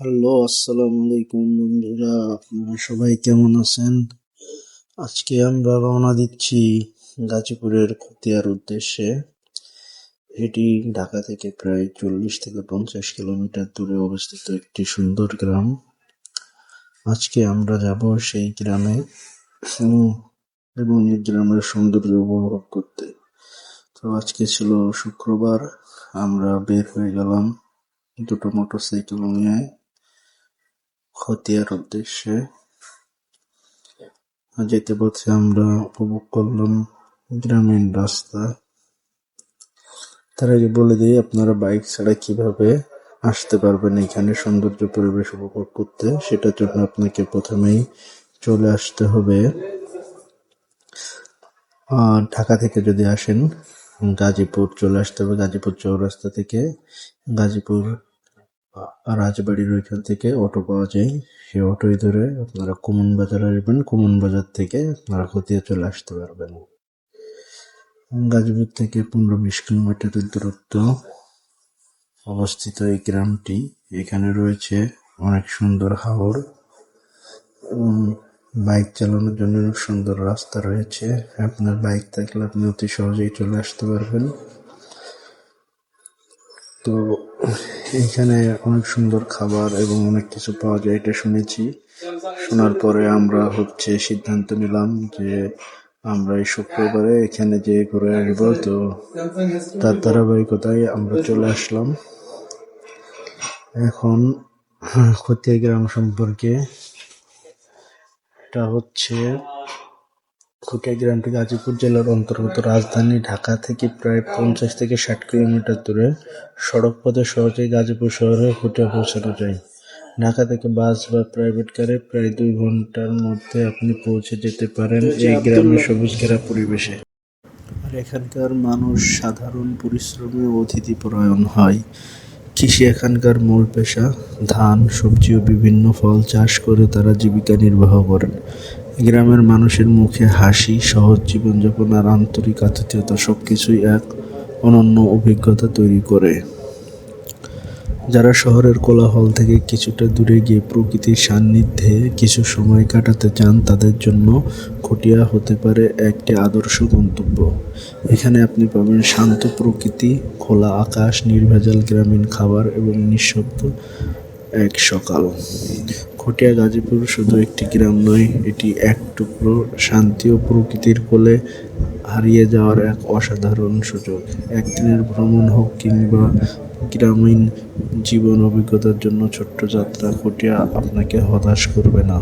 Hello, আসসালামু আলাইকুম বন্ধুরা, আপনারা সবাই কেমন আছেন? আজকে আমরা রওনা দিচ্ছি গাজীপুরের খতিয়ার উদ্দেশ্যে। এটি ঢাকা থেকে প্রায় চল্লিশ থেকে পঞ্চাশ কিলোমিটার দূরে অবস্থিত একটি সুন্দর গ্রাম। আজকে আমরা যাব সেই গ্রামে এবং এই গ্রামের সৌন্দর্য উপভোগ করতে। তো আজকে ছিল শুক্রবার, আমরা বের হয়ে গেলাম দুটো মোটরসাইকেল নিয়ে। খতিয়ার উদ্দেশ্যে যেতে পথে আমরা উপভোগ করলাম গ্রামীণ রাস্তা। তার আগে বলে দিই, আপনারা বাইক ছাড়া কীভাবে আসতে পারবেন এখানে সৌন্দর্য পরিবেশ উপভোগ করতে, সেটার জন্য আপনাকে প্রথমেই চলে আসতে হবে। ঢাকা থেকে যদি আসেন, গাজীপুর চলে আসতে হবে। গাজীপুর চৌরাস্তা থেকে গাজীপুর রাজবাড়ির ওইখান থেকে অটো পাওয়া যায়। সেই অটোই ধরে আপনারা কুমন বাজার আসবেন। কুমন বাজার থেকে আপনারা খতিয়া চলে আসতে পারবেন। গাজীপুর থেকে পনেরো বিশ কিলোমিটারের দূরত্ব অবস্থিত এই গ্রামটি। এখানে রয়েছে অনেক সুন্দর হাওর। বাইক চালানোর জন্য অনেক সুন্দর রাস্তা রয়েছে। আপনার বাইক থাকলে আপনি অতি সহজেই চলে আসতে পারবেন। তো এখানে অনেক সুন্দর খাবার এবং অনেক কিছু পাওয়া যায়, এটা শুনেছি। শোনার পরে আমরা হচ্ছে সিদ্ধান্ত নিলাম যে আমরা এই শুক্রবারে এখানে যে ঘুরে আসব। তো তার ধারাবাহিকতায় আমরা চলে আসলাম। এখন খতিয়া গ্রাম সম্পর্কে, এটা হচ্ছে খুটিয়া গ্রামটি গাজীপুর জেলার অন্তর্গত রাজধানী ঢাকা থেকে প্রায় পঞ্চাশ থেকে ষাট কিলোমিটার দূরে। সড়ক পথে সহজেই গাজীপুর শহরে খুটিয়া পৌঁছানো যায়। ঢাকা থেকে বাস বা প্রাইভেট কারে প্রায় দুই ঘণ্টার মধ্যে আপনি পৌঁছে যেতে পারেন এই গ্রামের সবুজ ঘেরা পরিবেশে। আর এখানকার মানুষ সাধারণ পরিশ্রমী ও অতিথিপরায়ণ হয়। কৃষি এখানকার মূল পেশা। ধান সবজি ও বিভিন্ন ফল চাষ করে তারা জীবিকা নির্বাহ করেন। গ্রামের মানুষের মুখে হাসি, সহজ জীবনযাপন আর আন্তরিক আতিথেয়তা সবকিছুই এক অনন্য অভিজ্ঞতা তৈরি করে। যারা শহরের কোলাহল থেকে কিছুটা দূরে গিয়ে প্রকৃতির সান্নিধ্যে কিছু সময় কাটাতে চান, তাদের জন্য খটিয়া হতে পারে একটি আদর্শ গন্তব্য। এখানে আপনি পাবেন শান্ত প্রকৃতি, খোলা আকাশ, নির্ভেজাল গ্রামীণ খাবার এবং নিঃশব্দ এক সকাল। খটিয়া গাজীপুর শুধু একটি গ্রাম নয়, এটি এক টুকরো শান্তি ও প্রকৃতির কোলে হারিয়ে যাওয়ার এক অসাধারণ সুযোগ। একদিনের ভ্রমণ হোক কিংবা গ্রামীণ জীবন অভিজ্ঞতার জন্য ছোট্ট যাত্রা, খটিয়া আপনাকে হতাশ করবে না।